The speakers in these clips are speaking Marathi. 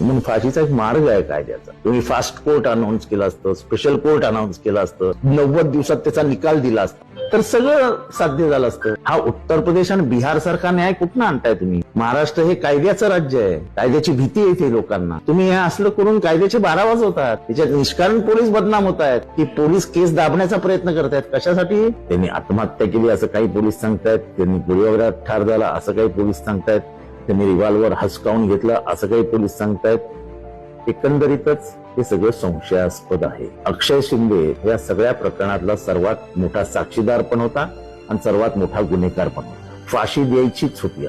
म्हणून फाशीचा एक मार्ग आहे कायद्याचा. तुम्ही फास्ट कोर्ट अनाऊन्स केलं असतं स्पेशल कोर्ट अनाऊन्स केलं असतं नव्वद दिवसात त्याचा निकाल दिला असता. तर सगळं साध्य झालं असतं. हा उत्तर प्रदेश आणि बिहार सारखा न्याय कुठनं आणताय तुम्ही? महाराष्ट्र हे कायद्याचं राज्य आहे. कायद्याची भीती येते लोकांना. तुम्ही हे असलं करून कायद्याचे बारा वाजवतात. त्याच्यात निष्कारण पोलीस बदनाम होत आहेत. की पोलीस केस दाबण्याचा प्रयत्न करतायत कशासाठी? त्यांनी आत्महत्या केली असं काही पोलीस सांगतायत. त्यांनी गोळीबारात ठार झाला असं काही पोलीस सांगतायत. त्यांनी रिव्हॉल्वर हसकावून घेतला. असं काही पोलीस सांगतायत. एकंदरीतच हे सगळं संशयास्पद आहे. अक्षय शिंदे या सगळ्या प्रकरणातला सर्वात मोठा साक्षीदार पण होता आणि सर्वात मोठा गुन्हेगार पण होता. फाशी द्यायचीच होती.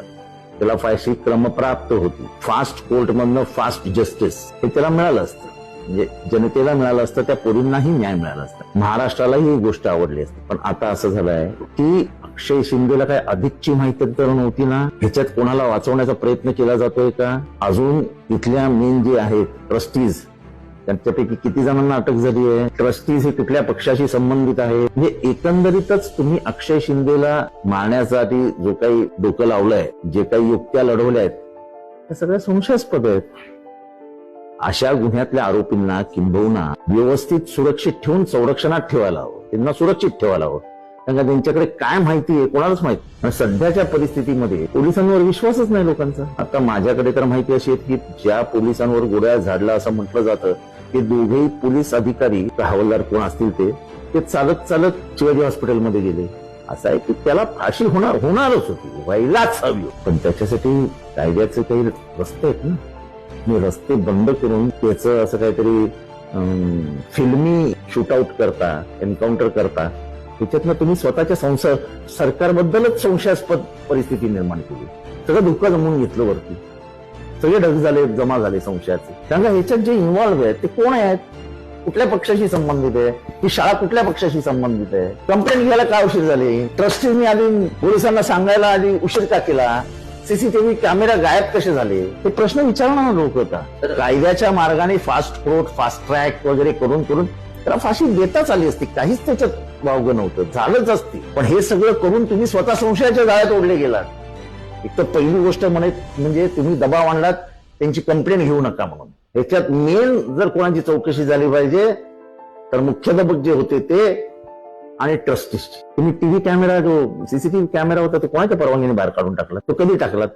त्याला फाशी क्रमप्राप्त होती. फास्ट कोर्ट मधनं फास्ट जस्टिस हे त्याला मिळालं असतं. म्हणजे जनतेला मिळालं असतं त्या पोरींनाही न्याय मिळाला असता. महाराष्ट्रालाही ही गोष्ट आवडली असते. पण आता असं झालंय की अक्षय शिंदेला काय अधिकची माहिती तर नव्हती ना? ह्याच्यात कोणाला वाचवण्याचा प्रयत्न केला जातोय का? अजून इथल्या मेन जे आहेत ट्रस्टीज त्यांच्यापैकी किती जणांना अटक झाली आहे? ट्रस्टीज हे कुठल्या पक्षाशी संबंधित आहे म्हणजे एकंदरीतच तुम्ही अक्षय शिंदेला मारण्यासाठी जो काही डोकं लावलंय जे काही युक्त्या लढवल्या आहेत त्या सगळ्या संशयास्पद आहेत. अशा गुन्ह्यातल्या आरोपींना किंबहुना व्यवस्थित सुरक्षित ठेवून संरक्षणात ठेवायला हवं. त्यांना सुरक्षित ठेवायला हवं. कारण का त्यांच्याकडे काय माहिती आहे कोणालाच माहिती सध्याच्या परिस्थितीमध्ये पोलिसांवर विश्वासच नाही लोकांचा. आता माझ्याकडे तर माहिती अशी आहे की ज्या पोलिसांवर गोळ्या झाडला असं म्हटलं जातं ते दोघेही पोलीस अधिकारी हवालदार कोण असतील ते ते चालत चालत शिवाजी हॉस्पिटलमध्ये गेले. असं आहे की त्याला फाशी होणार होणारच होती. व्हायलाच हवी पण त्याच्यासाठी कायद्याचे काही रस्ते आहेत ना. मी रस्ते बंद करून त्याचं असं काहीतरी फिल्मी शूटआउट करता एन्काउंटर करता त्याच्यातनं तुम्ही स्वतःच्या संसार सरकारबद्दलच संशयास्पद परिस्थिती निर्माण केली. सगळं धोका जमवून घेतलं वरती. सगळे ढग झाले जमा झाले संशयाचे. त्यांना ह्याच्यात जे इन्व्हॉल्व्ह आहेत ते कोण आहेत? कुठल्या पक्षाशी संबंधित आहे? ही शाळा कुठल्या पक्षाशी संबंधित आहे? कंप्लेंट घ्यायला का उशीर झाली? ट्रस्टीजनी आधी पोलिसांना सांगायला आधी उशीर का केला? सीसीटीव्ही कॅमेरा गायब कसे झाले? हे प्रश्न विचारणार लोक होता. तर कायद्याच्या मार्गाने फास्ट कोर्ट फास्ट ट्रॅक वगैरे करून करून त्याला फाशी देताच आली असती. काहीच त्याच्यात वावगं नव्हतं. झालंच असती. पण हे सगळं करून तुम्ही स्वतः संशयाच्या जाळ्यात ओढले गेलात. एक तर पहिली गोष्ट म्हणे म्हणजे तुम्ही दबाव आणलात. त्यांची कंप्लेंट घेऊ नका म्हणून. ह्याच्यात मेन जर कोणाची चौकशी झाली पाहिजे तर मुख्याध्यापक जे होते ते आणि ट्रस्टीजची तुम्ही टीव्ही कॅमेरा जो सीसीटीव्ही कॅमेरा होता तो कोणाच्या परवानगीने बाहेर काढून टाकला? तो कधी टाकलात